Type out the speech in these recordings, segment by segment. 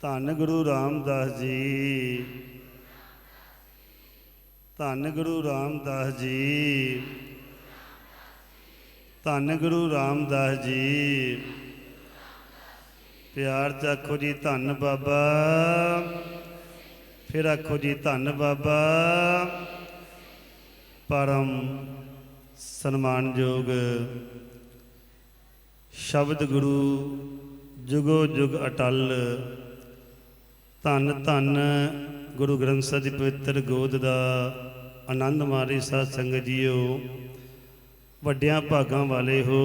ਧੰਨ ਗੁਰੂ ਰਾਮਦਾਸ ਜੀ। ਧੰਨ ਗੁਰੂ ਰਾਮਦਾਸ ਜੀ। ਧੰਨ ਗੁਰੂ ਰਾਮਦਾਸ ਜੀ। ਪਿਆਰ ਚ ਆਖੋ ਜੀ ਧੰਨ ਬਾਬਾ। ਫਿਰ ਆਖੋ ਜੀ ਧੰਨ ਬਾਬਾ। ਪਰਮ ਸਨਮਾਨਯੋਗ ਸ਼ਬਦ ਗੁਰੂ ਜੁਗੋ ਜੁਗ ਅਟਲ। ਧੰਨ ਧੰਨ ਗੁਰੂ ਗ੍ਰੰਥ ਸਾਹਿਬ ਦੀ ਪਵਿੱਤਰ ਗੋਦ ਦਾ ਆਨੰਦ ਮਾਰੇ ਸਾਧ ਸੰਗਤ ਜੀਓ। ਵੱਡਿਆਂ ਭਾਗਾਂ ਵਾਲੇ ਹੋ,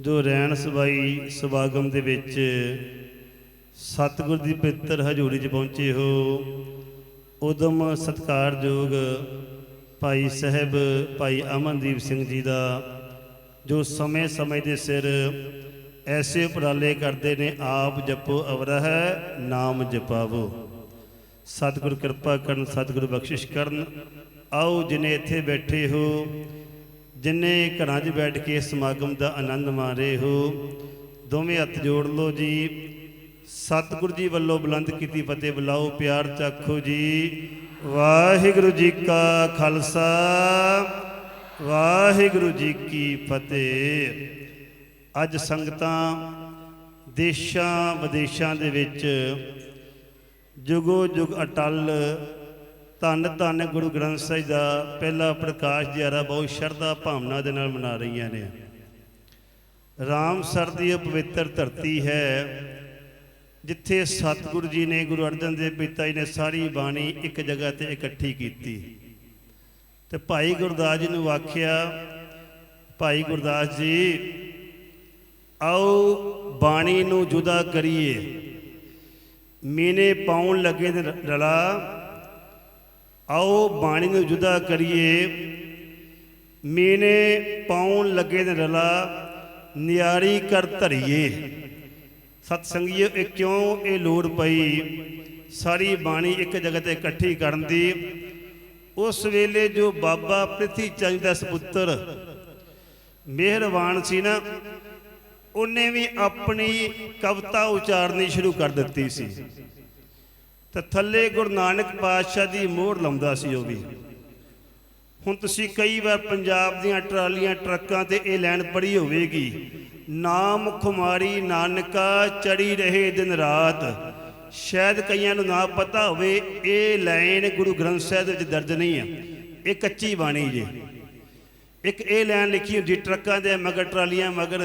ਜੋ ਰਹਿਣ ਸਬਾਈ ਸਵਾਗਮ ਦੇ ਵਿੱਚ ਸਤਿਗੁਰ ਦੀ ਪਵਿੱਤਰ ਹਜ਼ੂਰੀ 'ਚ ਪਹੁੰਚੇ ਹੋ, ਉਦਮ ਸਤਕਾਰਯੋਗ ਭਾਈ ਸਾਹਿਬ ਭਾਈ ਅਮਨਦੀਪ ਸਿੰਘ ਜੀ ਦਾ, ਜੋ ਸਮੇਂ ਸਮੇਂ ਦੇ ਸਿਰ ਐਸੇ ਉਪਰਾਲੇ ਕਰਦੇ ਨੇ, ਆਪ ਜਪੋ, ਅਵਰਹ ਨਾਮ ਜਪਾਵੋ। ਸਤਿਗੁਰ ਕਿਰਪਾ ਕਰਨ, ਸਤਿਗੁਰ ਬਖਸ਼ਿਸ਼ ਕਰਨ। ਆਓ ਜਿਨੇ ਇੱਥੇ ਬੈਠੇ ਹੋ, ਜਿਨੇ ਘਰਾਂ 'ਚ ਬੈਠ ਕੇ ਸਮਾਗਮ ਦਾ ਆਨੰਦ ਮਾਰੇ ਹੋ, ਦੋਵੇਂ ਹੱਥ ਜੋੜ ਲਓ ਜੀ। ਸਤਿਗੁਰ ਜੀ ਵੱਲੋਂ ਬੁਲੰਦ ਕੀਤੀ ਫਤਿਹ ਬੁਲਾਓ, ਪਿਆਰ ਚਾਖੋ ਜੀ। ਵਾਹਿਗੁਰੂ ਜੀ ਕਾ ਖਾਲਸਾ, ਵਾਹਿਗੁਰੂ ਜੀ ਕੀ ਫਤਿਹ। ਅੱਜ ਸੰਗਤਾਂ ਦੇਸ਼ਾਂ ਵਿਦੇਸ਼ਾਂ ਦੇ ਵਿੱਚ ਜੁਗੋ ਜੁਗ ਅਟਲ, ਧੰਨ ਧੰਨ ਗੁਰੂ ਗ੍ਰੰਥ ਸਾਹਿਬ ਦਾ ਪਹਿਲਾ ਪ੍ਰਕਾਸ਼ ਦਿਹਾੜਾ ਬਹੁਤ ਸ਼ਰਧਾ ਭਾਵਨਾ ਦੇ ਨਾਲ ਮਨਾ ਰਹੀਆਂ ਨੇ। ਰਾਮਸਰ ਦੀ ਇਹ ਪਵਿੱਤਰ ਧਰਤੀ ਹੈ, ਜਿੱਥੇ ਸਤਿਗੁਰੂ ਜੀ ਨੇ, ਗੁਰੂ ਅਰਜਨ ਦੇਵ ਪਿਤਾ ਜੀ ਨੇ ਸਾਰੀ ਬਾਣੀ ਇੱਕ ਜਗ੍ਹਾ ਤੇ ਇਕੱਠੀ ਕੀਤੀ। ਤੇ ਭਾਈ ਗੁਰਦਾਸ ਜੀ ਨੂੰ ਆਖਿਆ, ਭਾਈ ਗੁਰਦਾਸ ਜੀ ਆਓ ਬਾਣੀ ਨੂੰ ਜੁਦਾ ਕਰੀਏ। ਮੀਨੇ ਪਾਉਣ ਲੱਗੇ ਤੇ ਰਲਾ। ਆਓ ਬਾਣੀ ਨੂੰ ਜੁਦਾ ਕਰੀਏ। ਮੀਨੇ ਪਾਉਣ ਲੱਗੇ ਤੇ ਰਲਾ। ਨਿਆਰੀ ਕਰ ਧਰੀਏ। ਸਤ ਸੰਗੀਓ ਇਹ ਕਿਉਂ ਇਹ ਲੋੜ ਪਈ? ਸਾਰੀ ਬਾਣੀ ਇੱਕ ਜਗ੍ਹਾ ਤੇ ਇਕੱਠੀ ਕਰਨ ਦੀ। ਉਸ ਵੇਲੇ ਜੋ ਬਾਬਾ ਪ੍ਰਿਥੀ ਚੰਦ ਦਾ ਸੁਪੁੱਤਰ ਮਿਹਰਬਾਨ ਸੀ ਨਾ ਉਹਨੇ ਵੀ ਆਪਣੀ ਕਵਿਤਾ ਉਚਾਰਨੀ ਸ਼ੁਰੂ ਕਰ ਦਿੱਤੀ ਸੀ। ਤਾਂ ਥੱਲੇ ਗੁਰੂ ਨਾਨਕ ਪਾਤਸ਼ਾਹ ਦੀ ਮੋਹਰ ਲਾਉਂਦਾ ਸੀ ਉਹ ਵੀ। ਹੁਣ ਤੁਸੀਂ ਕਈ ਵਾਰ ਪੰਜਾਬ ਦੀਆਂ ਟਰਾਲੀਆਂ, ਟਰੱਕਾਂ ਤੇ ਇਹ ਲਾਈਨ ਪੜੀ ਹੋਵੇਗੀ, ਨਾਮ ਖੁਮਾਰੀ ਨਾਨਕਾ ਚੜੀ ਰਹੇ ਦਿਨ ਰਾਤ। ਸ਼ਾਇਦ ਕਈਆਂ ਨੂੰ ਨਾ ਪਤਾ ਹੋਵੇ, ਇਹ ਲਾਈਨ ਗੁਰੂ ਗ੍ਰੰਥ ਸਾਹਿਬ ਵਿੱਚ ਦਰਜ ਨਹੀਂ ਹੈ। ਇਹ ਕੱਚੀ ਬਾਣੀ ਜੀ। ਇੱਕ ਇਹ ਲਾਈਨ ਲਿਖੀ ਹੁੰਦੀ, ਟਰੱਕਾਂ ਦੇ ਮਗਰ ਟਰਾਲੀਆਂ ਮਗਰ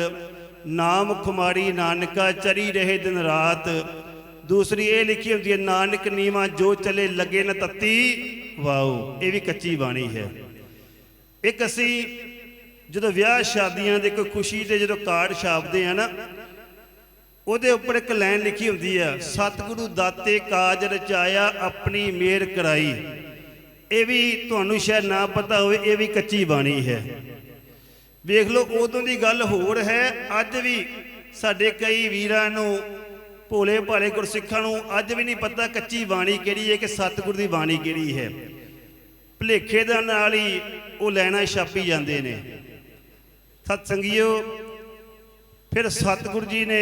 ਨਾਮ ਖੁਮਾਰੀ ਨਾਨਕਾ ਚਰੀ ਰਹੇ ਦਿਨ ਰਾਤ। ਦੂਸਰੀ ਇਹ ਲਿਖੀ ਹੁੰਦੀ ਹੈ, ਨਾਨਕ ਨੀਵਾ ਜੋ ਚਲੇ ਲੱਗੇ ਨ ਤੱਤੀ, ਵਾਓ, ਇਹ ਵੀ ਕੱਚੀ ਬਾਣੀ ਹੈ। ਇੱਕ ਅਸੀਂ ਜਦੋਂ ਵਿਆਹ ਸ਼ਾਦੀਆਂ ਦੇ ਕੋਈ ਖੁਸ਼ੀ ਦੇ ਜਦੋਂ ਕਾਰਡ ਛਾਪਦੇ ਆ ਨਾ, ਉਹਦੇ ਉੱਪਰ ਇੱਕ ਲਾਈਨ ਲਿਖੀ ਹੁੰਦੀ ਆ, ਸਤਿਗੁਰੂ ਦਾਤੇ ਕਾਜ ਰਚਾਇਆ ਆਪਣੀ ਮਿਹਰ ਕਰਾਈ। ਇਹ ਵੀ ਤੁਹਾਨੂੰ ਸ਼ਾਇਦ ਨਾ ਪਤਾ ਹੋਵੇ, ਇਹ ਵੀ ਕੱਚੀ ਬਾਣੀ ਹੈ। ਵੇਖ ਲਓ, ਉਦੋਂ ਦੀ ਗੱਲ ਹੋਰ ਹੈ। ਅੱਜ ਵੀ ਸਾਡੇ ਕਈ ਵੀਰਾਂ ਨੂੰ, ਭੋਲੇ ਭਾਲੇ ਗੁਰਸਿੱਖਾਂ ਨੂੰ ਅੱਜ ਵੀ ਨਹੀਂ ਪਤਾ ਕੱਚੀ ਬਾਣੀ ਕਿਹੜੀ ਹੈ ਕਿ ਸਤਿਗੁਰ ਦੀ ਬਾਣੀ ਕਿਹੜੀ ਹੈ। ਭਲੇਖੇ ਦਾ ਨਾਲ ਹੀ ਉਹ ਲੈਣਾ ਛਾਪੀ ਜਾਂਦੇ ਨੇ। ਸਤ ਸੰਗੀਓ ਫਿਰ ਸਤਿਗੁਰ ਜੀ ਨੇ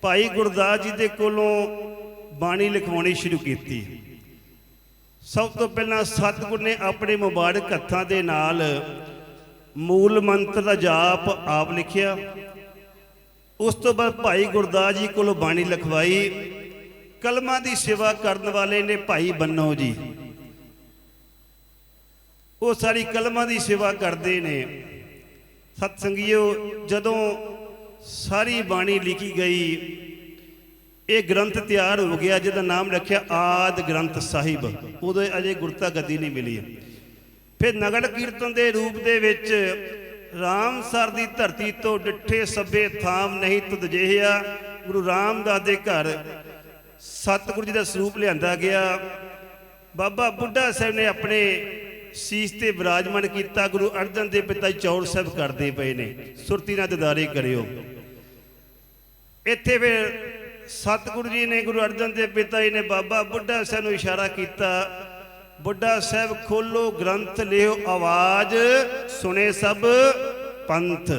ਭਾਈ ਗੁਰਦਾਸ ਜੀ ਦੇ ਕੋਲੋਂ ਬਾਣੀ ਲਿਖਵਾਉਣੀ ਸ਼ੁਰੂ ਕੀਤੀ। ਸਭ ਤੋਂ ਪਹਿਲਾਂ ਸਤਿਗੁਰ ਨੇ ਆਪਣੇ ਮੁਬਾਰਕ ਹੱਥਾਂ ਦੇ ਨਾਲ ਮੂਲ ਮੰਤਰ ਦਾ ਜਾਪ ਆਪ ਲਿਖਿਆ। ਉਸ ਤੋਂ ਬਾਅਦ ਭਾਈ ਗੁਰਦਾਸ ਜੀ ਕੋਲੋਂ ਬਾਣੀ ਲਿਖਵਾਈ। ਕਲਮਾਂ ਦੀ ਸੇਵਾ ਕਰਨ ਵਾਲੇ ਨੇ ਭਾਈ ਬੰਨੋ ਜੀ। ਉਹ ਸਾਰੀ ਕਲਮਾਂ ਦੀ ਸੇਵਾ ਕਰਦੇ ਨੇ। ਸਤ ਸੰਗੀਓ ਜਦੋਂ ਸਾਰੀ ਬਾਣੀ ਲਿਖੀ ਗਈ, ਇਹ ਗ੍ਰੰਥ ਤਿਆਰ ਹੋ ਗਿਆ, ਜਿਹਦਾ ਨਾਮ ਰੱਖਿਆ ਆਦ ਗ੍ਰੰਥ ਸਾਹਿਬ। ਉਦੋਂ ਅਜੇ ਗੁਰਤਾ ਗੱਦੀ ਨਹੀਂ ਮਿਲੀ। ਫਿਰ ਨਗਰ ਕੀਰਤਨ ਦੇ ਰੂਪ ਦੇ ਵਿੱਚ ਰਾਮ ਸਰ ਦੀ ਧਰਤੀ ਤੋਂ ਡਿੱਠੇ ਸੱਬੇ ਥਾਮ ਨਹੀਂ ਤੁਧ ਜਿਹਿਆ ਗੁਰੂ ਰਾਮਦਾਸ ਦੇ ਘਰ ਸਤਿਗੁਰੂ ਜੀ ਦਾ ਸਰੂਪ ਲਿਆਂਦਾ ਗਿਆ। ਬਾਬਾ ਬੁੱਢਾ ਸਾਹਿਬ ਨੇ ਆਪਣੇ ਸੀਸ ਤੇ ਵਿਰਾਜਮਾਨ ਕੀਤਾ। ਗੁਰੂ ਅਰਜਨ ਦੇਵ ਪਿਤਾ ਜੀ ਚੌੜ ਸਾਹਿਬ ਕਰਦੇ ਪਏ ਨੇ। ਸੁਰਤੀ ਨਾਲ ਦਿਦਾਰੇ ਕਰਿਓ। ਇੱਥੇ ਫਿਰ ਸਤਿਗੁਰੂ ਜੀ ਨੇ, ਗੁਰੂ ਅਰਜਨ ਦੇਵ ਪਿਤਾ ਜੀ ਨੇ ਬਾਬਾ ਬੁੱਢਾ ਸਾਹਿਬ ਨੂੰ ਇਸ਼ਾਰਾ ਕੀਤਾ। ਬੁੱਢਾ ਸਾਹਿਬ ਖੋਲੋ ਗ੍ਰੰਥ ਲਿਓ ਆਵਾਜ਼, ਸੁਣੇ ਸਭ ਪੰਥ।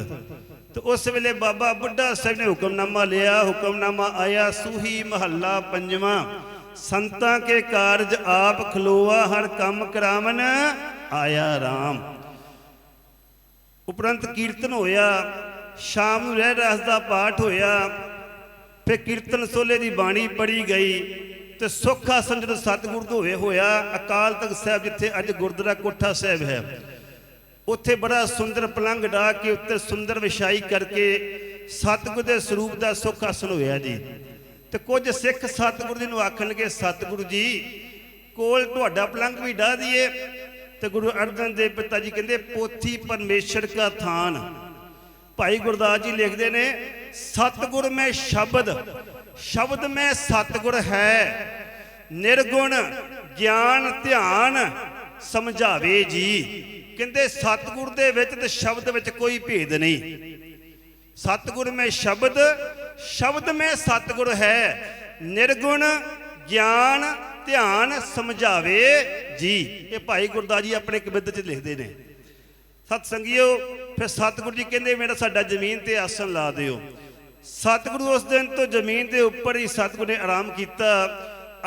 ਤੇ ਉਸ ਵੇਲੇ ਬਾਬਾ ਬੁੱਢਾ ਸਾਹਿਬ ਨੇ ਹੁਕਮਨਾਮਾ ਲਿਆ, ਹੁਕਮਨਾਮਾ ਆਇਆ, ਸੂਹੀ ਮਹੱਲਾ ਪੰਜਵਾਂ। ਸੰਤਾਂ ਕੇ ਕਾਰਜ ਆਪ ਖਲੋਆ, ਹਰ ਕੰਮ ਕਰਾਵਨ ਆਇਆ RAM ਉਪਰੰਤ ਕੀਰਤਨ ਹੋਇਆ, ਸ਼ਾਮ ਨੂੰ ਰਹਿ ਰਸ ਦਾ ਪਾਠ ਹੋਇਆ, ਫਿਰ ਕੀਰਤਨ ਸੋਲੇ ਦੀ ਬਾਣੀ ਪੜੀ ਗਈ। ਤੇ ਸੁੱਖ ਆਸਨ ਜਦੋਂ ਸਤਿਗੁਰੂ ਤੋਂ ਹੋਇਆ ਅਕਾਲ ਤਖਤ ਸਾਹਿਬ ਜਿੱਥੇ ਅੱਜ ਗੁਰਦੁਆਰਾ ਕੋਠਾ ਸਾਹਿਬ ਹੈ। ਉੱਥੇ ਬੜਾ ਸੁੰਦਰ ਪਲੰਘ ਢਾ ਕੇ ਉੱਤੇ ਸੁੰਦਰ ਵਿਛਾਈ ਕਰਕੇ ਸਤਿਗੁਰ ਦੇ ਸਰੂਪ ਦਾ ਸੁੱਖ ਆਸਨ ਹੋਇਆ ਜੀ। ਤੇ ਕੁਝ ਸਿੱਖ ਸਤਿਗੁਰੂ ਜੀ ਨੂੰ ਆਖਣਗੇ, ਸਤਿਗੁਰੂ ਜੀ, ਕੋਲ ਤੁਹਾਡਾ ਪਲੰਘ ਵੀ ਢਾ ਦਈਏ ਤੇ ਗੁਰੂ ਅਰਜਨ ਦੇਵ ਪਿਤਾ ਜੀ ਕਹਿੰਦੇ, ਪੋਥੀ ਪਰਮੇਸ਼ਰ ਕਾ ਥਾਨ। ਭਾਈ ਗੁਰਦਾਸ ਜੀ ਲਿਖਦੇ ਨੇ, ਸਤਿਗੁਰ ਮੈਂ ਸ਼ਬਦ ਸ਼ਬਦ ਮੈਂ ਸਤਿਗੁਰ ਹੈ। ਨਿਰਗੁਣ ਗਿਆਨ ਧਿਆਨ ਸਮਝਾਵੇ ਜੀ। ਕਹਿੰਦੇ ਸਤਿਗੁਰ ਦੇ ਵਿੱਚ ਤੇ ਸ਼ਬਦ ਵਿੱਚ ਕੋਈ ਭੇਦ ਨਹੀਂ। ਸਤਿਗੁਰ ਮੈਂ ਸ਼ਬਦ ਸ਼ਬਦ ਮੈਂ ਸਤਿਗੁਰ ਹੈ। ਨਿਰਗੁਣ ਗਿਆਨ ਧਿਆਨ ਸਮਝਾਵੇ ਜੀ। ਇਹ ਭਾਈ ਗੁਰਦਾਸ ਜੀ ਆਪਣੇ ਕਵਿੱਤ 'ਚ ਲਿਖਦੇ ਨੇ। ਸਤ ਸੰਗਿਓ ਫਿਰ ਸਤਿਗੁਰੂ ਜੀ ਕਹਿੰਦੇ, ਮੇਰਾ ਸਾਡਾ ਜ਼ਮੀਨ ਤੇ ਆਸਣ ਲਾ ਦਿਓ। ਸਤਿਗੁਰੂ ਉਸ ਦਿਨ ਤੋਂ ਜ਼ਮੀਨ ਦੇ ਉੱਪਰ ਹੀ ਸਤਿਗੁਰੂ ਨੇ ਆਰਾਮ ਕੀਤਾ।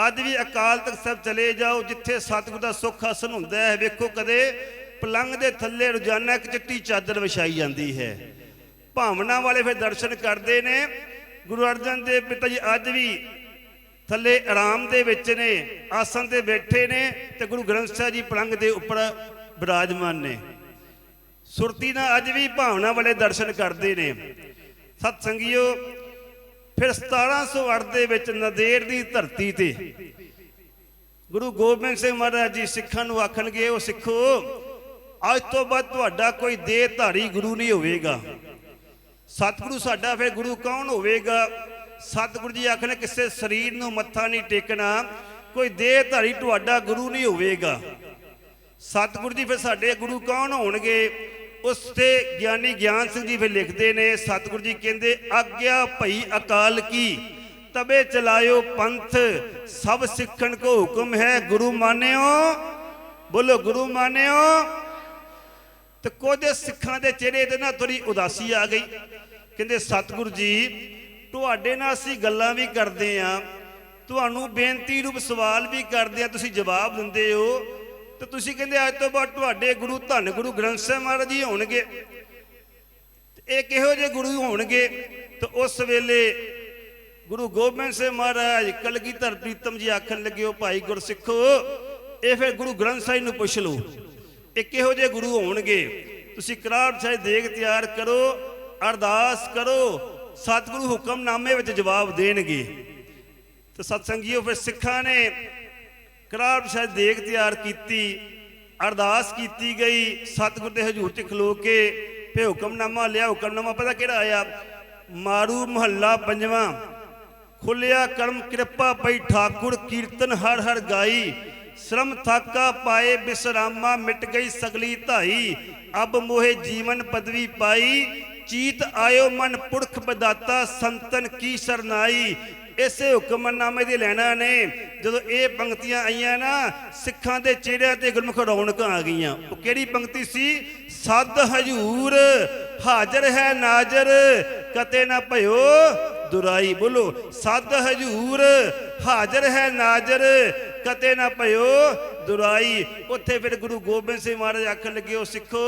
ਅੱਜ ਵੀ ਅਕਾਲ ਤਖਤ ਸਾਹਿਬ ਚਲੇ ਜਾਓ, ਜਿੱਥੇ ਸਤਿਗੁਰੂ ਦਾ ਸੁੱਖ ਆਸਨ ਹੁੰਦਾ ਹੈ। ਵੇਖੋ ਕਦੇ ਪਲੰਗ ਦੇ ਥੱਲੇ ਰੋਜ਼ਾਨਾ ਇੱਕ ਚਿੱਟੀ ਚਾਦਰ ਵਿਛਾਈ ਜਾਂਦੀ ਹੈ। ਭਾਵਨਾ ਵਾਲੇ ਫਿਰ ਦਰਸ਼ਨ ਕਰਦੇ ਨੇ। ਗੁਰੂ ਅਰਜਨ ਦੇਵ ਪਿਤਾ ਜੀ ਅੱਜ ਵੀ ਥੱਲੇ ਆਰਾਮ ਦੇ ਵਿੱਚ ਨੇ ਆਸਨ ਤੇ ਬੈਠੇ ਨੇ ਤੇ ਗੁਰੂ ਗ੍ਰੰਥ ਸਾਹਿਬ ਜੀ ਪਲੰਗ ਦੇ ਉੱਪਰ ਬਿਰਾਜਮਾਨ ਨੇ। ਸੁਰਤੀ ਨਾਲ ਅੱਜ ਵੀ ਭਾਵਨਾ ਵਾਲੇ ਦਰਸ਼ਨ ਕਰਦੇ ਨੇ। ਸਤ ਸੰਗਿਓ ਫਿਰ 1708 ਦੇ ਵਿੱਚ ਨਦੇੜ ਦੀ ਧਰਤੀ ਤੇ ਗੁਰੂ ਗੋਬਿੰਦ ਸਿੰਘ ਮਹਾਰਾਜ ਜੀ ਸਿੱਖਾਂ ਨੂੰ ਆਖਣਗੇ, ਉਹ ਸਿੱਖੋ, ਅੱਜ ਤੋਂ ਬਾਅਦ ਤੁਹਾਡਾ ਕੋਈ ਦੇਹਧਾਰੀ ਗੁਰੂ ਨਹੀਂ ਹੋਵੇਗਾ। ਸਤਿਗੁਰੂ ਸਾਡਾ ਫਿਰ ਗੁਰੂ ਕੌਣ ਹੋਵੇਗਾ? ਸਤਿਗੁਰੂ ਜੀ ਆਖਣ, ਕਿਸੇ ਸਰੀਰ ਨੂੰ ਮੱਥਾ ਨਹੀਂ ਟੇਕਣਾ, ਕੋਈ ਦੇਹ ਧਾਰੀ ਤੁਹਾਡਾ ਗੁਰੂ ਨਹੀਂ ਹੋਵੇਗਾ। ਸਤਿਗੁਰੂ ਜੀ ਫਿਰ ਸਾਡੇ ਗੁਰੂ ਕੌਣ ਹੋਣਗੇ? ਉਸ ਤੇ ਗਿਆਨੀ ਗਿਆਨ ਸਿੰਘ ਜੀ ਫਿਰ ਲਿਖਦੇ ਨੇ, ਸਤਿਗੁਰੂ ਜੀ ਕਹਿੰਦੇ, ਆਗਿਆ ਭਈ ਅਕਾਲ ਕੀ? ਤਬੇ ਚਲਾਇਓ ਪੰਥ, ਸਭ ਸਿੱਖਣ ਕੋ ਹੁਕਮ ਹੈ, ਗੁਰੂ ਮਾਨਿਓ? ਬੋਲੋ, ਗੁਰੂ ਮਾਨਿਓ? ਤੇ ਕੁਝ ਸਿੱਖਾਂ ਦੇ ਚਿਹਰੇ ਤੇ ਨਾ ਥੋੜੀ ਉਦਾਸੀ ਆ ਗਈ। ਕਹਿੰਦੇ, ਸਤਿਗੁਰੂ ਜੀ, ਤੁਹਾਡੇ ਨਾਲ ਅਸੀਂ ਗੱਲਾਂ ਵੀ ਕਰਦੇ ਆ। ਤੁਹਾਨੂੰ ਬੇਨਤੀ ਰੂਪ ਸਵਾਲ ਵੀ ਕਰਦੇ ਆ। ਤੁਸੀਂ ਜਵਾਬ ਦਿੰਦੇ ਹੋ। ਤੇ ਤੁਸੀਂ ਕਹਿੰਦੇ ਅੱਜ ਤੋਂ ਬਾਅਦ ਤੁਹਾਡੇ ਗੁਰੂ ਧੰਨ ਗੁਰੂ ਗ੍ਰੰਥ ਸਾਹਿਬ ਮਹਾਰਾਜ ਜੀ ਹੋਣਗੇ। ਇਹ ਕਿਹੋ ਜਿਹੇ ਗੁਰੂ ਹੋਣਗੇ? ਤੇ ਉਸ ਵੇਲੇ ਗੁਰੂ ਗੋਬਿੰਦ ਸਿੰਘ ਮਹਾਰਾਜ ਕਲਗੀਧਰ ਪ੍ਰੀਤਮ ਜੀ ਆਖਣ ਲੱਗੇ, ਉਹ ਭਾਈ ਗੁਰਸਿੱਖੋ, ਇਹ ਫਿਰ ਗੁਰੂ ਗ੍ਰੰਥ ਸਾਹਿਬ ਨੂੰ ਪੁੱਛ ਲਓ, ਇਹ ਕਿਹੋ ਜਿਹੇ ਗੁਰੂ ਹੋਣਗੇ? ਤੁਸੀਂ ਕਰਾਰ ਸਾਹਿਬ ਦੇਗ ਤਿਆਰ ਕਰੋ, ਅਰਦਾਸ ਕਰੋ, ਸਤਿਗੁਰੂ ਹੁਕਮਨਾਮੇ ਵਿੱਚ ਜਵਾਬ ਦੇਣਗੇ। ਤੇ ਸਤਸੰਗੀਓ, ਫਿਰ ਸਿੱਖਾਂ ਨੇ ਕਰਾਰ ਸਾਹਿਬ ਦੇਗ ਤਿਆਰ ਕੀਤੀ, ਅਰਦਾਸ ਕੀਤੀ ਗਈ, ਸਤਿਗੁਰ ਦੇ ਹਜ਼ੂਰ 'ਚ ਖਲੋ ਕੇ ਫੇ ਹੁਕਮਨਾਮਾ ਲਿਆ, ਹੁਕਮਨਾਮਾ ਪਤਾ ਕਿਹੜਾ ਆਇਆ? ਮਾਰੂ ਮਹੱਲਾ ਪੰਜਵਾਂ ਖੁੱਲਿਆ ਕਰਮ ਕਿਰਪਾ ਪਈ ਠਾਕੁਰ, ਕੀਰਤਨ ਹਰ ਹਰ ਗਾਈ, ਸ਼ਰਮ ਥਾਕਾ ਪਾਏ ਬਿਸਰਾਮਾ, ਮਿਟ ਗਈ ਸਗਲੀ ਧਾਈ, ਅਬ ਮੋਹੇ ਜੀਵਨ ਪਦਵੀ ਪਾਈ, ਚੀਤ ਆਇਓ ਮਨ ਪੁਰਖ ਬਦਾਤਾ, ਸੰਤਨ ਕੀ ਸਰਨਾਈ ਇਸੇ ਹੁਕਮਨਾਮੇ ਦੀ ਲੈਣਾ ਨੇ, ਜਦੋਂ ਇਹ ਪੰਕਤੀਆਂ ਆਈਆਂ ਨਾ, ਸਿੱਖਾਂ ਦੇ ਚਿਹਰਿਆਂ ਤੇ ਗੁਰਮੁਖ ਰੌਣਕਾਂ ਆ ਗਈਆਂ। ਉਹ ਕਿਹੜੀ ਪੰਕਤੀ ਸੀ? ਸਦ ਹਜੂਰ, ਹਾਜ਼ਰ ਹੈ ਨਾਜ਼ਰ, ਕਤੇ ਨਾ ਭਇਓ, ਦੁਰਾਈ ਬੋਲੋ। ਸਦ ਹਜੂਰ, ਹਾਜ਼ਰ ਹੈ ਨਾਜ਼ਰ, ਕਤੇ ਨਾ ਭਇਓ, ਦੁਰਾਈ। ਉੱਥੇ ਫਿਰ ਗੁਰੂ ਗੋਬਿੰਦ ਸਿੰਘ ਮਹਾਰਾਜ ਆਖਣ ਲੱਗੇ, ਉਹ ਸਿੱਖੋ,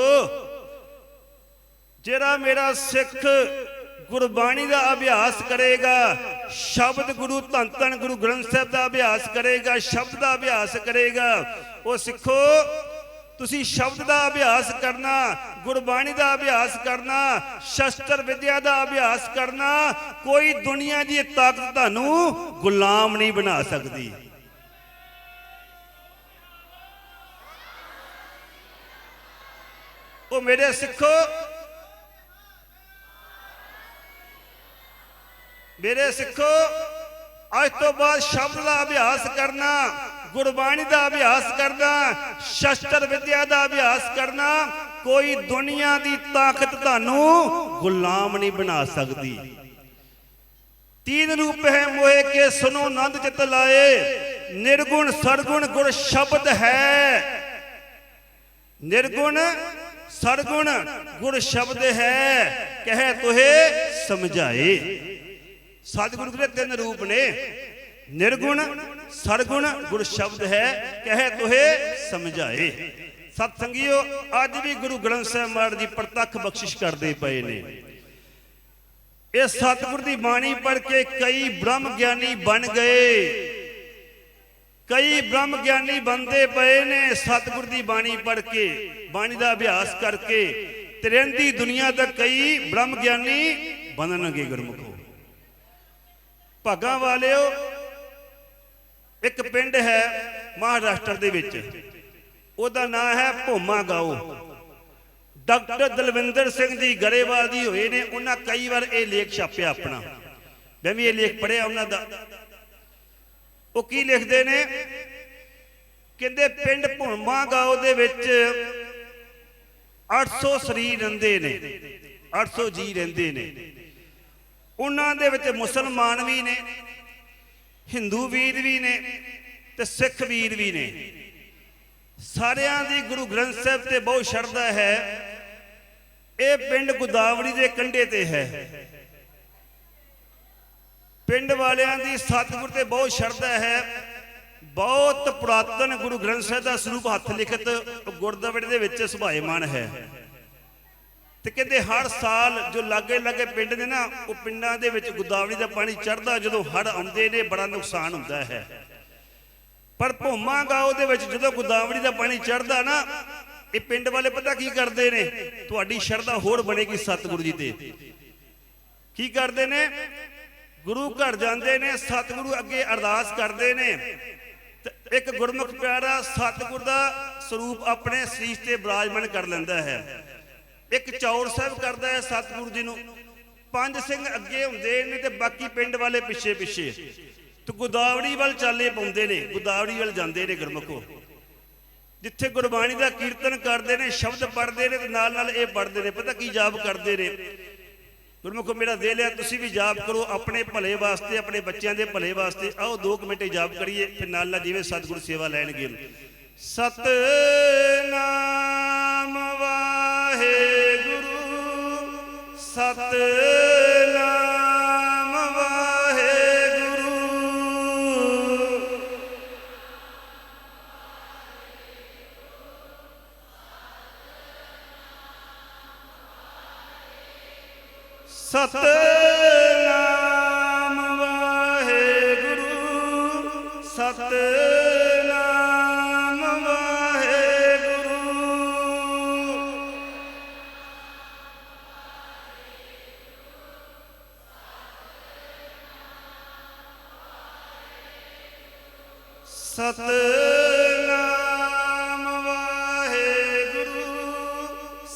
ਜਿਹੜਾ ਮੇਰਾ ਸਿੱਖ ਗੁਰਬਾਣੀ ਦਾ ਅਭਿਆਸ ਕਰੇਗਾ ਸ਼ਬਦ ਗੁਰੂ ਧੰਨ ਧੰਨ ਗੁਰੂ ਗ੍ਰੰਥ ਸਾਹਿਬ ਦਾ ਅਭਿਆਸ ਕਰੇਗਾ, ਸ਼ਬਦ ਦਾ ਅਭਿਆਸ ਕਰੇਗਾ। ਉਹ ਸਿੱਖੋ, ਤੁਸੀਂ ਸ਼ਬਦ ਦਾ ਅਭਿਆਸ ਕਰਨਾ, ਗੁਰਬਾਣੀ ਦਾ ਅਭਿਆਸ ਕਰਨਾ, ਸ਼ਸਤਰ ਵਿਦਿਆ ਦਾ ਅਭਿਆਸ ਕਰਨਾ, ਕੋਈ ਦੁਨੀਆ ਦੀ ਤਾਕਤ ਤੁਹਾਨੂੰ ਗੁਲਾਮ ਨਹੀਂ ਬਣਾ ਸਕਦੀ। ਉਹ ਮੇਰੇ ਸਿੱਖੋ ਮੇਰੇ ਸਿੱਖੋ, ਅੱਜ ਤੋਂ ਬਾਅਦ ਸ਼ਬਦ ਦਾ ਅਭਿਆਸ ਕਰਨਾ, ਗੁਰਬਾਣੀ ਦਾ ਅਭਿਆਸ ਕਰਨਾ, ਸ਼ਸਤਰ ਵਿਦਿਆ ਦਾ ਅਭਿਆਸ ਕਰਨਾ, ਕੋਈ ਦੁਨੀਆ ਦੀ ਤਾਕਤ ਤੁਹਾਨੂੰ ਗੁਲਾਮ ਨਹੀਂ ਬਣਾ ਸਕਦੀ। ਤੀਨ ਰੂਪ ਹੈ ਮੋਏ ਕੇ ਸੁਨੋ ਆਨੰਦ ਚਿਤ ਲਾਏ, ਨਿਰਗੁਣ ਸਰਗੁਣ ਗੁਰ ਸ਼ਬਦ ਹੈ। ਨਿਰਗੁਣ ਸਰਗੁਣ ਗੁਰ ਸ਼ਬਦ ਹੈ, ਕਹਿ ਤੋਹੇ ਸਮਝਾਏ। ਸਤਿਗੁਰੂ ਦੇ ਤਿੰਨ ਰੂਪ ਨੇ। ਨਿਰਗੁਣ, ਸਰਗੁਣ, ਗੁਰ ਸ਼ਬਦ ਹੈ, ਕਹੇ ਤੋਹੇ ਸਮਝਾਏ। ਸਤ ਸੰਗਿਓ ਅੱਜ ਵੀ ਗੁਰੂ ਗ੍ਰੰਥ ਸਾਹਿਬ ਮਹਾਰਾਜ ਜੀ ਪ੍ਰਤੱਖ ਬਖਸ਼ਿਸ਼ ਕਰਦੇ ਪਏ ਨੇ। ਇਹ ਸਤਿਗੁਰ ਦੀ ਬਾਣੀ ਪੜ੍ਹ ਕੇ ਕਈ ਬ੍ਰਹਮ ਗਿਆਨੀ ਬਣ ਗਏ। ਕਈ ਬ੍ਰਹਮ ਗਿਆਨੀ ਬੰਦੇ ਪਏ ਨੇ ਸਤਿਗੁਰ ਦੀ ਬਾਣੀ ਪੜ੍ਹ ਕੇ, ਬਾਣੀ ਦਾ ਅਭਿਆਸ ਕਰਕੇ। ਤ੍ਰਿੰਦੀ ਦੁਨੀਆ ਦਾ ਕਈ ਬ੍ਰਹਮ ਗਿਆਨੀ ਬਣਨਗੇ ਗੁਰਮੁਖੋ। ਭਾਗਾਂ ਵਾਲਿਓ, ਇੱਕ ਪਿੰਡ ਹੈ ਮਹਾਰਾਸ਼ਟਰ ਦੇ ਵਿੱਚ। ਉਹਦਾ ਨਾਂ ਹੈ ਭੋਮਾ ਗਾਓ ਡਾਕਟਰ ਦਲਵਿੰਦਰ ਸਿੰਘ ਜੀ ਗਰੇਵਾਲ ਜੀ ਹੋਏ ਨੇ, ਉਹਨਾਂ ਕਈ ਵਾਰ ਇਹ ਲੇਖ ਛਾਪਿਆ ਆਪਣਾ। ਮੈਂ ਵੀ ਇਹ ਲੇਖ ਪੜਿਆ ਉਹਨਾਂ ਦਾ। ਉਹ ਕੀ ਲਿਖਦੇ ਨੇ? ਕਹਿੰਦੇ ਪਿੰਡ ਭੁੰਮਾ ਗਾਓ ਦੇ ਵਿੱਚ 800 ਸਰੀਰ ਰਹਿੰਦੇ ਨੇ 800 ਜੀ ਰਹਿੰਦੇ ਨੇ। ਉਹਨਾਂ ਦੇ ਵਿੱਚ ਮੁਸਲਮਾਨ ਵੀ ਨੇ, ਹਿੰਦੂ ਵੀਰ ਵੀ ਨੇ ਤੇ ਸਿੱਖ ਵੀਰ ਵੀ ਨੇ। ਸਾਰਿਆਂ ਦੀ ਗੁਰੂ ਗ੍ਰੰਥ ਸਾਹਿਬ ਤੇ ਬਹੁਤ ਸ਼ਰਧਾ ਹੈ। ਇਹ ਪਿੰਡ ਗੁਦਾਵੜੀ ਦੇ ਕੰਢੇ ਤੇ ਹੈ। ਪਿੰਡ ਵਾਲਿਆਂ ਦੀ ਸਤਿਗੁਰ ਤੇ ਬਹੁਤ ਸ਼ਰਧਾ ਹੈ। ਬਹੁਤ ਪੁਰਾਤਨ ਗੁਰੂ ਗ੍ਰੰਥ ਸਾਹਿਬ ਦਾ ਸਰੂਪ ਹੱਥ ਲਿਖਤ ਗੁਰਦੁਆਰੇ ਦੇ ਵਿੱਚ ਸੁਭਾਏਮਾਨ ਹੈ। ਤੇ ਕਹਿੰਦੇ ਹਰ ਸਾਲ ਜੋ ਲਾਗੇ ਲਾਗੇ ਪਿੰਡ ਨੇ ਨਾ, ਉਹ ਪਿੰਡਾਂ ਦੇ ਵਿੱਚ ਗੁਦਾਵੜੀ ਦਾ ਪਾਣੀ ਚੜਦਾ ਜਦੋਂ ਹੜ ਆਉਂਦੇ ਨੇ, ਬੜਾ ਨੁਕਸਾਨ ਹੁੰਦਾ ਹੈ। ਪਰ ਭੋਮਾ ਗਾਓ ਦੇ ਵਿੱਚ ਜਦੋਂ ਗੁਦਾਵੜੀ ਦਾ ਪਾਣੀ ਚੜਦਾ ਨਾ, ਇਹ ਪਿੰਡ ਵਾਲੇ ਪਤਾ ਕੀ ਕਰਦੇ ਨੇ? ਤੁਹਾਡੀ ਸ਼ਰਧਾ ਹੋਰ ਬਣੇਗੀ ਸਤਿਗੁਰੂ ਜੀ ਤੇ। ਕੀ ਕਰਦੇ ਨੇ? ਗੁਰੂ ਘਰ ਜਾਂਦੇ ਨੇ, ਸਤਿਗੁਰੂ ਅੱਗੇ ਅਰਦਾਸ ਕਰਦੇ ਨੇ। ਤੇ ਇੱਕ ਗੁਰਮੁਖ ਪਿਆਰਾ ਸਤਿਗੁਰ ਦਾ ਸਰੂਪ ਆਪਣੇ ਸਰੀਰ ਤੇ ਬਿਰਾਜਮਾਨ ਕਰ ਲੈਂਦਾ ਹੈ। ਇੱਕ ਚੌਰ ਸਾਹਿਬ ਕਰਦਾ ਹੈ ਸਤਿਗੁਰੂ ਜੀ ਨੂੰ। ਪੰਜ ਸਿੰਘ ਅੱਗੇ ਹੁੰਦੇ ਨੇ ਤੇ ਬਾਕੀ ਪਿੰਡ ਵਾਲੇ ਪਿੱਛੇ ਪਿੱਛੇ। ਤੇ ਗੁਦਾਵੜੀ ਵੱਲ ਚਾਲੇ ਪਾਉਂਦੇ ਨੇ ਗੁਦਾਵੜੀ ਵੱਲ ਜਾਂਦੇ ਨੇ ਗੁਰਮੁਖੋ। ਜਿੱਥੇ ਗੁਰਬਾਣੀ ਦਾ ਕੀਰਤਨ ਕਰਦੇ ਨੇ, ਸ਼ਬਦ ਪੜ੍ਹਦੇ ਨੇ ਤੇ ਨਾਲ ਨਾਲ ਇਹ ਪੜ੍ਹਦੇ ਨੇ। ਪਤਾ ਕੀ ਜਾਪ ਕਰਦੇ ਨੇ? ਗੁਰਮੁਖੋ, ਮੇਰਾ ਦਿਲ ਹੈ, ਤੁਸੀਂ ਵੀ ਜਾਪ ਕਰੋ ਆਪਣੇ ਭਲੇ ਵਾਸਤੇ, ਆਪਣੇ ਬੱਚਿਆਂ ਦੇ ਭਲੇ ਵਾਸਤੇ। ਆਓ 2 ਮਿੰਟ ਜਾਪ ਕਰੀਏ, ਫਿਰ ਨਾਲ ਨਾਲ ਜਿਵੇਂ ਸਤਿਗੁਰੂ ਸੇਵਾ ਲੈਣਗੇ। ਸਤਨਾਮ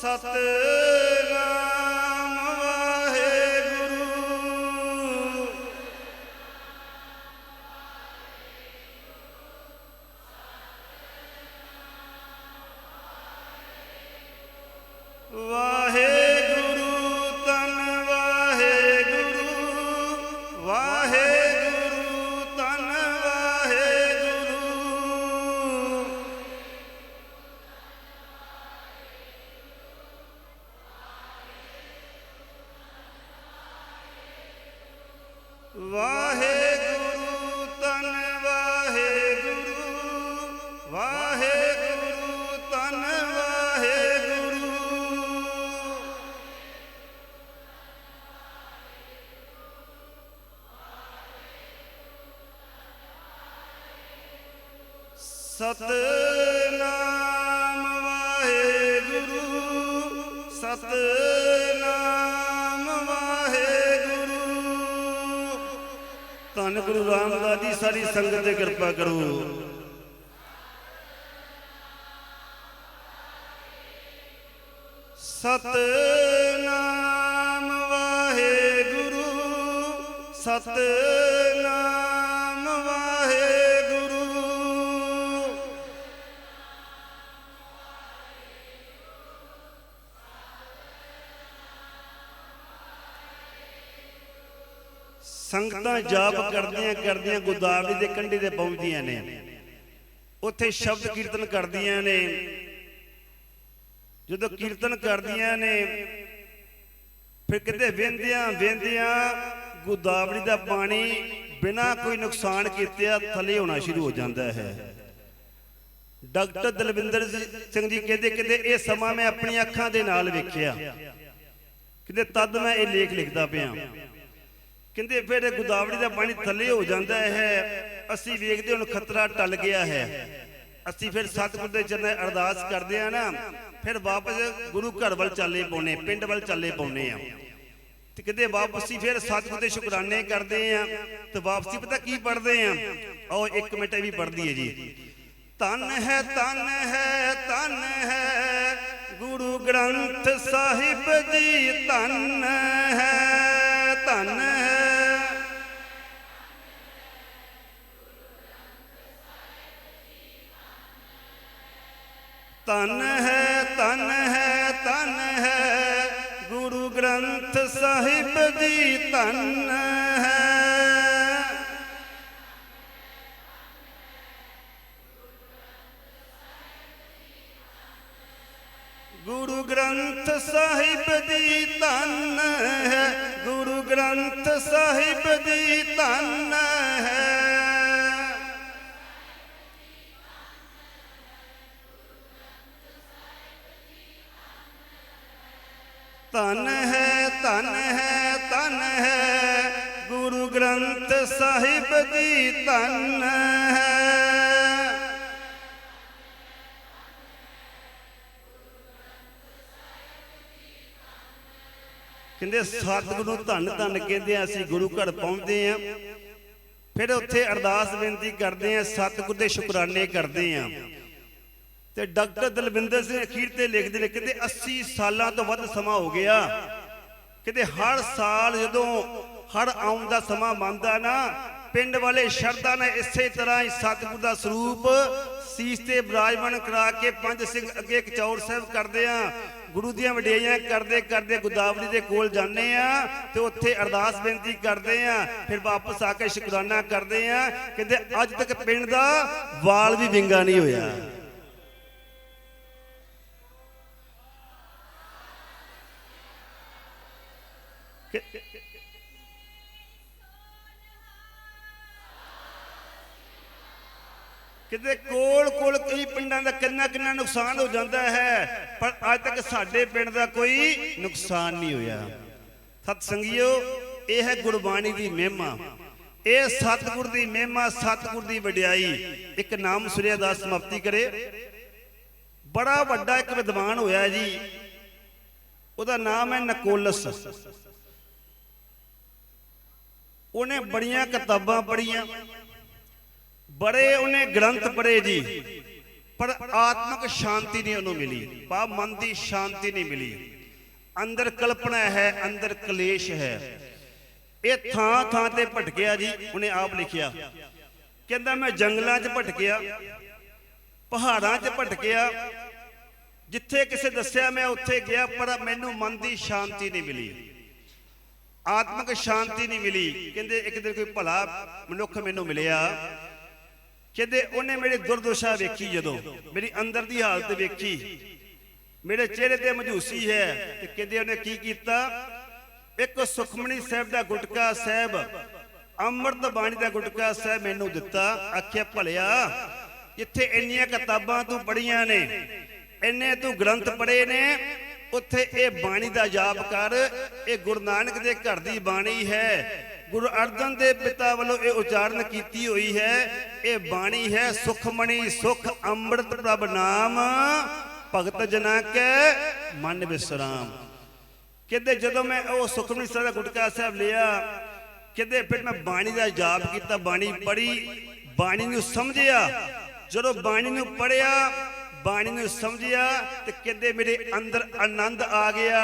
ਸਤਨਾਮ ਵਾਹਿਗੁਰੂ ਤਨ ਵਾਹਿਗੁਰੂ ਸਤਨਾਮ ਵਾਹਿਗੁਰੂ ਸਤਨਾਮ ਵਾਹਿਗੁਰੂ ਧੰਨ ਗੁਰੂ ਰਾਮਦਾਸ ਜੀ ਸਾਰੀ ਸੰਗਤ ਤੇ ਕਿਰਪਾ ਕਰੋ। ਸਤਨਾਮ ਵਾਹਿਗੁਰੂ ਸਤਨਾਮ ਵਾਹਿਗੁਰੂ। ਸੰਗਤਾਂ ਜਾਪ ਕਰਦੀਆਂ ਕਰਦੀਆਂ ਗੁਦਾਵਰੀ ਦੇ ਕੰਢੇ ਤੇ ਪਹੁੰਚਦੀਆਂ ਨੇ। ਉੱਥੇ ਸ਼ਬਦ ਕੀਰਤਨ ਕਰਦੀਆਂ ਨੇ। ਜਦੋਂ ਕੀਰਤਨ ਕਰਦੀਆਂ ਨੇ, ਫਿਰ ਕਿਤੇ ਵੇਂਦਿਆਂ ਵੇਂਦਿਆਂ ਗੋਦਾਵਰੀ ਦਾ ਪਾਣੀ ਬਿਨਾਂ ਕੋਈ ਨੁਕਸਾਨ ਕੀਤਿਆਂ ਥੱਲੇ ਹੋਣਾ ਸ਼ੁਰੂ ਹੋ ਜਾਂਦਾ ਹੈ। ਡਾਕਟਰ ਦਲਵਿੰਦਰ ਸਿੰਘ ਜੀ ਕਹਿੰਦੇ ਕਹਿੰਦੇ ਇਹ ਸਮਾਂ ਮੈਂ ਆਪਣੀਆਂ ਅੱਖਾਂ ਦੇ ਨਾਲ ਵੇਖਿਆ। ਕਹਿੰਦੇ ਤਦ ਮੈਂ ਇਹ ਲੇਖ ਲਿਖਦਾ ਪਿਆ। ਕਹਿੰਦੇ ਫਿਰ ਇਹ ਗੋਦਾਵਰੀ ਦਾ ਪਾਣੀ ਥੱਲੇ ਹੋ ਜਾਂਦਾ ਹੈ, ਅਸੀਂ ਵੇਖਦੇ ਹੁਣ ਖਤਰਾ ਟਲ ਗਿਆ ਹੈ। ਅਸੀਂ ਫਿਰ ਸਤਿਗੁਰ ਦੇ ਚਰਨਾਂ ਅਰਦਾਸ ਕਰਦੇ ਆ ਨਾ, ਫਿਰ ਵਾਪਸ ਗੁਰੂ ਘਰ ਵੱਲ ਚੱਲੇ ਪਾਉਨੇ ਪਿੰਡ ਵੱਲ ਚੱਲੇ ਪਾਉਨੇ ਆ ਤੇ ਕਿਤੇ ਵਾਪਸੀ ਫਿਰ ਸਤਿਗੁਰ ਦੇ ਸ਼ੁਕਰਾਨੇ ਕਰਦੇ ਆ ਤੇ ਵਾਪਸੀ ਪਤਾ ਕੀ ਪੜਦੇ ਆ ਆਓ ਇੱਕ ਮਿੰਟ ਵੀ ਪੜਦੀ ਹੈ ਜੀ। ਤਨ ਹੈ ਤਨ ਹੈ ਤਨ ਹੈ, ਗੁਰੂ ਗ੍ਰੰਥ ਸਾਹਿਬ ਜੀ ਤਨ ਹੈ ਤਨ ਹੈ। ਤਨ ਹੈ ਤਨ ਹੈ ਤਨ ਹੈ। ਗੁਰੂ ਗ੍ਰੰਥ ਸਾਹਿਬ ਜੀ ਤਨ ਹੈ। ਗੁਰੂ ਗ੍ਰੰਥ ਸਾਹਿਬ ਜੀ ਧਨ ਹੈ। ਗੁਰੂ ਗ੍ਰੰਥ ਸਾਹਿਬ ਜੀ ਧਨ ਹੈ। ਧੰਨ ਹੈ ਧੰਨ ਹੈ ਧੰਨ ਹੈ। ਗੁਰੂ ਗ੍ਰੰਥ ਸਾਹਿਬ ਜੀ ਧੰਨ ਹੈ। ਕਹਿੰਦੇ ਸਤਿਗੁਰੂ ਨੂੰ ਧੰਨ ਧੰਨ ਕਹਿੰਦੇ ਆ, ਅਸੀਂ ਗੁਰੂ ਘਰ ਪਹੁੰਚਦੇ ਆ ਫਿਰ ਉੱਥੇ ਅਰਦਾਸ ਬੇਨਤੀ ਕਰਦੇ ਆ ਸਤਿਗੁਰ ਦੇ ਸ਼ੁਕਰਾਨੇ ਕਰਦੇ ਆ ਤੇ ਡਾਕਟਰ ਦਲਵਿੰਦਰ ਸਿੰਘ ਅਖੀਰ ਤੇ ਲਿਖਦੇ ਨੇ ਕਹਿੰਦੇ 80 ਸਾਲਾਂ ਤੋਂ ਵੱਧ ਸਮਾਂ ਹੋ ਗਿਆ। ਕਹਿੰਦੇ ਹਰ ਸਾਲ ਜਦੋਂ ਹੜ ਆਉਣ ਦਾ ਸਮਾਂ ਮੰਨਦਾ ਨਾ, ਪਿੰਡ ਵਾਲੇ ਸ਼ਰਧਾ ਨੇ ਇਸੇ ਤਰ੍ਹਾਂ ਹੀ ਸਤਿਗੁਰ ਦਾ ਸਰੂਪ ਸੀਸ ਤੇ ਬਿਰਾਜਮਾਨ ਕਰਾ ਕੇ ਪੰਜ ਸਿੰਘ ਅੱਗੇ ਕਚੌਰ ਸਾਹਿਬ ਕਰਦੇ ਆ। ਗੁਰੂ ਦੀਆਂ ਵਡਿਆਈਆਂ ਕਰਦੇ ਕਰਦੇ ਗੋਦਾਵਰੀ ਦੇ ਕੋਲ ਜਾਂਦੇ ਆ ਤੇ ਉੱਥੇ ਅਰਦਾਸ ਬੇਨਤੀ ਕਰਦੇ ਆ, ਫਿਰ ਵਾਪਸ ਆ ਕੇ ਸ਼ੁਕਰਾਨਾ ਕਰਦੇ ਆ। ਕਹਿੰਦੇ ਅੱਜ ਤੱਕ ਪਿੰਡ ਦਾ ਵਾਲ ਵੀ ਵਿੰਗਾ ਨਹੀਂ ਹੋਇਆ। ਕਿਤੇ ਕੋਲ ਕੋਲ ਕਈ ਪਿੰਡਾਂ ਦਾ ਕਿੰਨਾ ਕਿੰਨਾ ਨੁਕਸਾਨ ਹੋ ਜਾਂਦਾ ਹੈ, ਪਰ ਅੱਜ ਤੱਕ ਸਾਡੇ ਪਿੰਡ ਦਾ ਕੋਈ ਨੁਕਸਾਨ ਨਹੀਂ ਹੋਇਆ। ਸਤ ਸੰਗਿਓ ਇਹ ਹੈ ਗੁਰਬਾਣੀ ਦੀ ਮਹਿਮਾ। ਇਹ ਸਤਿਗੁਰ ਦੀ ਮਹਿਮਾ, ਸਤਿਗੁਰ ਦੀ ਵਡਿਆਈ। ਇੱਕ ਨਾਮ ਸੁਰਿਆ ਦਾ ਸਮਾਪਤੀ ਕਰੇ। ਬੜਾ ਵੱਡਾ ਇੱਕ ਵਿਦਵਾਨ ਹੋਇਆ ਜੀ। ਉਹਦਾ ਨਾਮ ਹੈ ਨਕੋਲਸ। ਉਹਨੇ ਬੜੀਆਂ ਕਿਤਾਬਾਂ ਪੜ੍ਹੀਆਂ। ਬੜੇ ਉਹਨੇ ਗ੍ਰੰਥ ਪੜ੍ਹੇ ਜੀ, ਪਰ ਆਤਮਿਕ ਸ਼ਾਂਤੀ ਨਹੀਂ ਉਹਨੂੰ ਮਿਲੀ। ਪਾ ਮਨ ਦੀ ਸ਼ਾਂਤੀ ਨਹੀਂ ਮਿਲੀ। ਅੰਦਰ ਕਲਪਨਾ ਹੈ, ਅੰਦਰ ਕਲੇਸ਼ ਹੈ। ਇਹ ਥਾਂ ਥਾਂ ਤੇ ਭਟਕਿਆ ਜੀ, ਉਹਨੇ ਆਪ ਲਿਖਿਆ। ਕਹਿੰਦਾ, ਮੈਂ ਜੰਗਲਾਂ 'ਚ ਭਟਕਿਆ, ਪਹਾੜਾਂ 'ਚ ਭਟਕਿਆ। ਜਿੱਥੇ ਕਿਸੇ ਦੱਸਿਆ ਮੈਂ, ਉੱਥੇ ਗਿਆ, ਪਰ ਮੈਨੂੰ ਮਨ ਦੀ ਸ਼ਾਂਤੀ ਨਹੀਂ ਮਿਲੀ। ਆਤਮਿਕ ਸ਼ਾਂਤੀ ਨਹੀਂ ਮਿਲੀ। ਕਹਿੰਦੇ, ਇੱਕ ਦਿਨ ਕੋਈ ਭਲਾ ਮਨੁੱਖ ਮੈਨੂੰ ਮਿਲਿਆ। ਕਹਿੰਦੇ ਉਹਨੇ ਮੇਰੀ ਦੁਰਦਸ਼ਾ ਵੇਖੀ ਜਦੋਂ, ਮੇਰੀ ਅੰਦਰ ਦੀ ਹਾਲਤ ਵੇਖੀ। ਮੇਰੇ ਚਿਹਰੇ ਤੇ ਮਝੂਸੀ ਹੈ ਤੇ ਕਹਿੰਦੇ ਉਹਨੇ ਕੀ ਕੀਤਾ? ਇੱਕ ਸੁਖਮਣੀ ਸਾਹਿਬ ਦਾ ਗੁਟਕਾ ਸਾਹਿਬ, ਅੰਮ੍ਰਿਤ ਬਾਣੀ ਦਾ ਗੁਟਕਾ ਸਾਹਿਬ ਮੈਨੂੰ ਦਿੱਤਾ। ਆਖਿਆ, ਭਲਿਆ ਜਿੱਥੇ ਇੰਨੀਆਂ ਕਿਤਾਬਾਂ ਤੂੰ ਪੜੀਆਂ ਨੇ, ਇੰਨੇ ਤੂੰ ਗ੍ਰੰਥ ਪੜ੍ਹੇ ਨੇ, ਉੱਥੇ ਇਹ ਬਾਣੀ ਦਾ ਜਾਪ ਕਰ, ਇਹ ਗੁਰੂ ਨਾਨਕ ਦੇ ਘਰ ਦੀ ਬਾਣੀ ਹੈ। ਗੁਰੂ ਅਰਜਨ ਦੇ ਪਿਤਾ ਵੱਲੋਂ ਇਹ ਉਚਾਰਨ ਕੀਤੀ ਹੋਈ ਹੈ, ਇਹ ਬਾਣੀ ਹੈ ਸੁਖਮਣੀ ਸੁਖ ਅੰਮ੍ਰਿਤ ਪ੍ਰਭ ਨਾਮ, ਭਗਤ ਜਨਾ ਕੇ ਮਨ ਵਿਸਰਾਮ। ਕਹਿੰਦੇ ਜਦੋਂ ਮੈਂ ਉਹ ਸੁਖਮਨੀ ਸਾਹਿਬ ਦਾ ਗੁਟਕਾ ਸਾਹਿਬ ਲਿਆ ਕਹਿੰਦੇ ਫਿਰ ਮੈਂ ਬਾਣੀ ਦਾ ਜਾਪ ਕੀਤਾ, ਬਾਣੀ ਪੜ੍ਹੀ, ਬਾਣੀ ਨੂੰ ਸਮਝਿਆ। ਜਦੋਂ ਬਾਣੀ ਨੂੰ ਪੜਿਆ ਬਾਣੀ ਨੂੰ ਸਮਝਿਆ ਤੇ ਕਹਿੰਦੇ ਮੇਰੇ ਅੰਦਰ ਆਨੰਦ ਆ ਗਿਆ,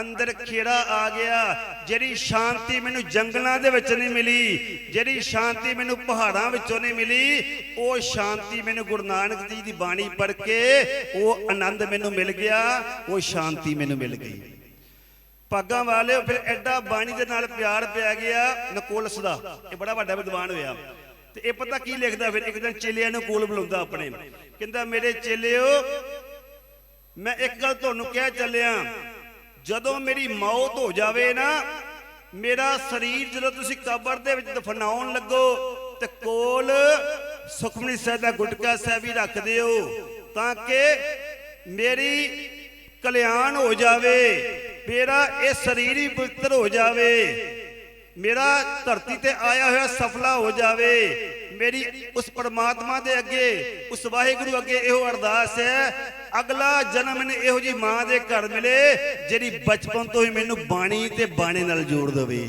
ਅੰਦਰ ਖੇੜਾ ਆ ਗਿਆ। ਜਿਹੜੀ ਸ਼ਾਂਤੀ ਮੈਨੂੰ ਜੰਗਲਾਂ ਦੇ ਵਿੱਚ ਨਹੀਂ ਮਿਲੀ, ਜਿਹੜੀ ਸ਼ਾਂਤੀ ਮੈਨੂੰ ਪਹਾੜਾਂ ਵਿੱਚੋਂ ਨਹੀਂ ਮਿਲੀ, ਉਹ ਸ਼ਾਂਤੀ ਮੈਨੂੰ ਗੁਰੂ ਨਾਨਕ ਜੀ ਦੀ ਬਾਣੀ ਪੜ੍ਹ ਕੇ ਉਹ ਆਨੰਦ ਮੈਨੂੰ ਮਿਲ ਗਿਆ, ਉਹ ਸ਼ਾਂਤੀ ਮੈਨੂੰ ਮਿਲ ਗਈ। ਭਾਗਾਂ ਵਾਲਿਓ, ਫਿਰ ਐਡਾ ਬਾਣੀ ਦੇ ਨਾਲ ਪਿਆਰ ਪਿਆ ਗਿਆ ਨਕੋਲਸ ਦਾ। ਇਹ ਬੜਾ ਵੱਡਾ ਵਿਦਵਾਨ ਹੋਇਆ। ਤੇ ਇਹ ਪਤਾ ਕੀ ਲਿਖਦਾ ਫਿਰ? ਇੱਕ ਦਿਨ ਚੇਲਿਆਂ ਨੂੰ ਕੋਲ ਬੁਲਾਉਂਦਾ ਆਪਣੇ। ਕਹਿੰਦਾ, ਮੇਰੇ ਚੇਲਿਓ, ਮੈਂ ਇੱਕ ਗੱਲ ਤੁਹਾਨੂੰ ਕਹਿ ਚੱਲਿਆ। ਜਦੋਂ ਮੇਰੀ ਮੌਤ ਹੋ ਜਾਵੇ ਨਾ, ਮੇਰਾ ਸਰੀਰ ਜਦੋਂ ਤੁਸੀਂ ਕਬਰ ਦੇ ਵਿੱਚ ਦਫਨਾਉਣ ਲੱਗੋ, ਤੇ ਕੋਲ ਸੁਖਮਨੀ ਸਾਹਿਬ ਦਾ ਗੁਟਕਾ ਸਾਹਿਬ ਹੀ ਰੱਖ ਦਿਓ, ਤਾਂ ਕਿ ਮੇਰੀ ਕਲਿਆਣ ਹੋ ਜਾਵੇ, ਮੇਰਾ ਇਹ ਸਰੀਰ ਹੀ ਪਵਿੱਤਰ ਹੋ ਜਾਵੇ। ਮੇਰਾ ਧਰਤੀ ਤੇ ਆਇਆ ਹੋਇਆ ਸਫਲਾ ਹੋ ਜਾਵੇ। ਮੇਰੀ ਉਸ ਪਰਮਾਤਮਾ ਦੇ ਅੱਗੇ, ਉਸ ਵਾਹਿਗੁਰੂ ਅੱਗੇ ਇਹੋ ਅਰਦਾਸ ਹੈ, ਅਗਲਾ ਜਨਮ ਮੈਨੂੰ ਇਹੋ ਜੀ ਮਾਂ ਦੇ ਘਰ ਮਿਲੇ, ਜਿਹੜੀ ਬਚਪਨ ਤੋਂ ਹੀ ਮੈਨੂੰ ਬਾਣੀ ਤੇ ਬਾਣੇ ਨਾਲ ਜੋੜ ਦੇਵੇ।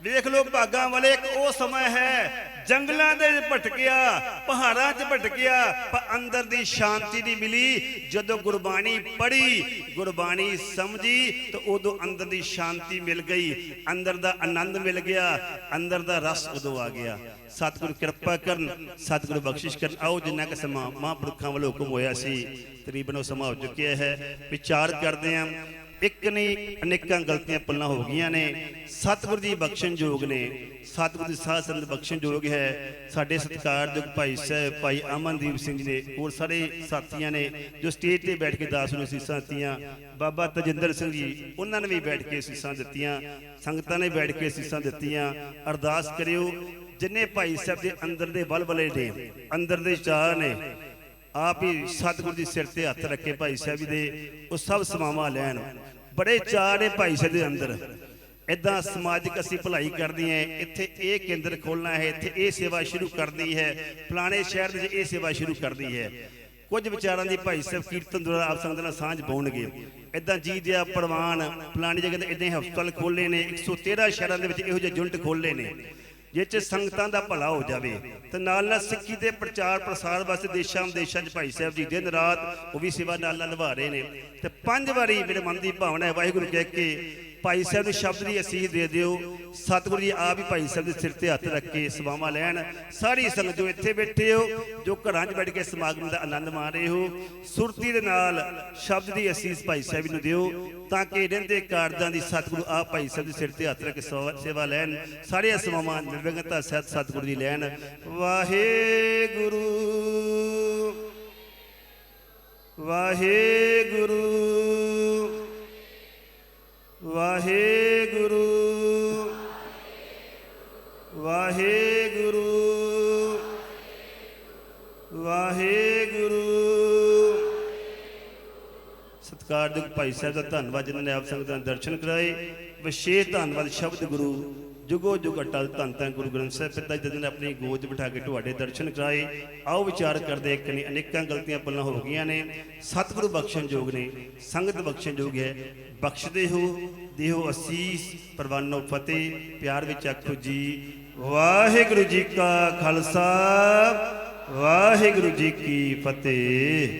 ਵੇਖ ਲੋ ਭਾਗਾਂ ਵਾਲੇ, ਇੱਕ ਉਹ ਸਮਾਂ ਹੈ ਜੰਗਲਾਂ ਦੇ ਭਟਕਿਆ, ਪਹਾੜਾਂ 'ਚ ਭਟਕਿਆ, ਪਰ ਅੰਦਰ ਦੀ ਸ਼ਾਂਤੀ ਨਹੀਂ ਮਿਲੀ। ਜਦੋਂ ਗੁਰਬਾਣੀ ਪੜ੍ਹੀ, ਗੁਰਬਾਣੀ ਸਮਝੀ, ਤਾਂ ਉਦੋਂ ਅੰਦਰ ਦੀ ਸ਼ਾਂਤੀ ਮਿਲ ਗਈ। ਅੰਦਰ ਦਾ ਆਨੰਦ ਮਿਲ ਗਿਆ, ਅੰਦਰ ਦਾ ਰਸ ਉਦੋਂ ਆ ਗਿਆ। ਸਤਿਗੁਰ ਕਿਰਪਾ ਕਰਨ, ਸਤਿਗੁਰੂ ਬਖਸ਼ਿਸ਼ ਕਰਨ। ਆਓ, ਜਿੰਨਾ ਕਿ ਸਮਾਂ ਮਹਾਂਪੁਰਖਾਂ ਵੱਲੋਂ ਹੁਕਮ ਹੋਇਆ ਸੀ, ਤਕਰੀਬਨ ਉਹ ਸਮਾਂ ਹੋ ਚੁੱਕਿਆ ਹੈ। ਵਿਚਾਰ ਕਰਦੇ ਆਂ ਇੱਕ ਨਹੀਂ ਅਨੇਕਾਂ ਗਲਤੀਆਂ ਪੱਲਾਂ ਹੋ ਗਈਆਂ ਨੇ। ਸਤਿਗੁਰ ਜੀ ਬਖਸ਼ਣਯੋਗ ਨੇ। ਸਤਿਗੁਰ ਦੀ ਸਾਧ ਸੰਗਤ ਬਖਸ਼ਣ ਹੈ। ਸਾਡੇ ਸਤਿਕਾਰਯੋਗ ਭਾਈ ਸਾਹਿਬ, ਭਾਈ ਅਮਨਦੀਪ ਸਿੰਘ ਜੀ ਨੇ ਹੋਰ ਸਾਰੇ ਸਾਥੀਆਂ ਨੇ ਜੋ ਸਟੇਜ ਤੇ ਬੈਠ ਕੇ ਦਾਸ ਨੂੰ ਅਸੀਸਾਂ ਦਿੱਤੀਆਂ। ਬਾਬਾ ਤਜਿੰਦਰ ਸਿੰਘ ਜੀ, ਉਹਨਾਂ ਨੇ ਵੀ ਬੈਠ ਕੇ ਅਸੀਸਾਂ ਦਿੱਤੀਆਂ। ਸੰਗਤਾਂ ਨੇ ਬੈਠ ਕੇ ਅਸੀਸਾਂ ਦਿੱਤੀਆਂ। ਅਰਦਾਸ ਕਰਿਓ, ਜਿੰਨੇ ਭਾਈ ਸਾਹਿਬ ਦੇ ਅੰਦਰ ਦੇ ਬਲਬਲੇ ਨੇ, ਅੰਦਰ ਦੇ ਚਾਹ ਨੇ ਆਪ ਹੀ ਸਤਿਗੁਰ ਦੀ ਸਿਰ ਤੇ ਹੱਥ ਰੱਖੇ ਭਾਈ ਸਾਹਿਬ ਦੇ, ਉਹ ਸਭ ਸਮਾਵਾਂ ਲੈਣ। ਬੜੇ ਚਾਅ ਨੇ ਭਾਈ ਸਾਹਿਬ ਦੇ ਅੰਦਰ। ਇਦਾਂ ਸਮਾਜਿਕ ਅਸੀਂ ਭਲਾਈ ਕਰਦੀ ਹੈ ਇੱਥੇ ਇਹ ਕੇਂਦਰ ਖੋਲਣਾ ਹੈ, ਇੱਥੇ ਇਹ ਸੇਵਾ ਸ਼ੁਰੂ ਕਰਦੀ ਹੈ, ਫਲਾਣੇ ਸ਼ਹਿਰ ਦੇ ਵਿੱਚ ਇਹ ਸੇਵਾ ਸ਼ੁਰੂ ਕਰਦੀ ਹੈ। ਕੁਝ ਵਿਚਾਰਾਂ ਦੀ ਭਾਈ ਸਾਹਿਬ ਕੀਰਤਨ ਦੁਆਰਾ ਆਪ ਸੰਗਤ ਨਾਲ ਸਾਂਝ ਪਾਉਣਗੇ। ਇਦਾਂ ਜੀ ਦਿਆ ਪ੍ਰਵਾਨ ਫਲਾਣੀ ਜਗ੍ਹਾ ਤੇ ਇਦਾਂ ਹਸਪਤਾਲ ਖੋਲੇ ਨੇ 113 ਸ਼ਹਿਰਾਂ ਦੇ ਵਿੱਚ ਇਹੋ ਜਿਹੇ ਯੂਨਿਟ ਖੋਲੇ ਨੇ। ਜਿਹ ਚ ਸੰਗਤਾਂ ਦਾ ਭਲਾ ਹੋ ਜਾਵੇ। ਤੇ ਨਾਲ ਨਾਲ ਸਿੱਖੀ ਦੇ ਪ੍ਰਚਾਰ ਪ੍ਰਸਾਰ ਵਾਸਤੇ ਦੇਸ਼ਾਂ ਵਿਦੇਸ਼ਾਂ 'ਚ ਭਾਈ ਸਾਹਿਬ ਜੀ ਦਿਨ ਰਾਤ ਉਹ ਵੀ ਸੇਵਾ ਨਾਲ ਨਾਲ ਨਿਭਾ ਰਹੇ ਨੇ। ਤੇ ਪੰਜ ਵਾਰੀ ਮੇਰੇ ਮਨ ਦੀ ਭਾਵਨਾ ਹੈ, ਵਾਹਿਗੁਰੂ ਕਹਿ ਕੇ ਭਾਈ ਸਾਹਿਬ ਨੂੰ ਸ਼ਬਦ ਦੀ ਅਸੀਸ ਦੇ ਦਿਓ। ਸਤਿਗੁਰੂ ਜੀ ਆਪ ਹੀ ਭਾਈ ਸਾਹਿਬ ਦੇ ਸਿਰ ਤੇ ਹੱਥ ਰੱਖ ਕੇ ਸੇਵਾਵਾਂ ਲੈਣ। ਸਾਰੀ ਸੰਗਤ ਜੋ ਇੱਥੇ ਬੈਠੇ ਹੋ, ਜੋ ਘਰਾਂ 'ਚ ਬੈਠ ਕੇ ਸਮਾਗਮ ਦਾ ਆਨੰਦ ਮਾਣ ਰਹੇ ਹੋ, ਸੁਰਤੀ ਦੇ ਨਾਲ ਸ਼ਬਦ ਦੀ ਅਸੀਸ ਭਾਈ ਸਾਹਿਬ ਨੂੰ ਦਿਓ ਤਾਂ ਕਿ ਰਹਿੰਦੇ ਕਾਰਜਾਂ ਦੀ ਸਤਿਗੁਰੂ ਆਪ ਭਾਈ ਸਾਹਿਬ ਦੇ ਸਿਰ ਤੇ ਹੱਥ ਰੱਖ ਕੇ ਸੇਵਾ- ਸੇਵਾ ਲੈਣ। ਸਾਰੇ ਸੇਵਾਵਾਂ ਨਿਰਵਿਘਨਤਾ ਸਹਿਤ ਸਤਿਗੁਰੂ ਜੀ ਲੈਣ। ਵਾਹਿਗੁਰੂ। ਵਾਹਿਗੁਰੂ। ਸਤਿਕਾਰਯੋਗ ਭਾਈ ਸਾਹਿਬ ਦਾ ਧੰਨਵਾਦ, ਜਿਨ੍ਹਾਂ ਨੇ ਆਪ ਸੰਗਤਾਂ ਦੇ ਦਰਸ਼ਨ ਕਰਾਏ। ਵਿਸ਼ੇਸ਼ ਧੰਨਵਾਦ ਸ਼ਬਦ ਗੁਰੂ, ਜੁਗੋ ਜੁਗ ਅਟਲ ਧੰਨ ਧੰਨ ਗੁਰੂ ਗ੍ਰੰਥ ਸਾਹਿਬ ਪਿਤਾ ਜੀ ਨੇ ਆਪਣੀ ਗੋਦ ਬਿਠਾ ਕੇ ਤੁਹਾਡੇ ਦਰਸ਼ਨ ਕਰਾਏ। ਆਓ ਵਿਚਾਰ ਕਰਦੇ ਇੱਕ ਨਹੀਂ ਅਨੇਕਾਂ ਗਲਤੀਆਂ ਪੱਲਾਂ ਹੋ ਗਈਆਂ ਨੇ। ਸਤਿਗੁਰੂ ਬਖਸ਼ਣ ਯੋਗ ਨੇ, ਸੰਗਤ ਬਖਸ਼ਣ ਯੋਗ ਹੈ। ਬਖਸ਼ਦੇ ਹੋ, ਦੇਹੋ ਅਸੀਸ, ਪਰਵਾਨੋ ਫਤਿਹ, ਪਿਆਰ ਵਿੱਚ ਆਖੋ ਜੀ। ਵਾਹਿਗੁਰੂ ਜੀ ਕਾ ਖਾਲਸਾ, ਵਾਹਿਗੁਰੂ ਜੀ ਕੀ ਫਤਿਹ।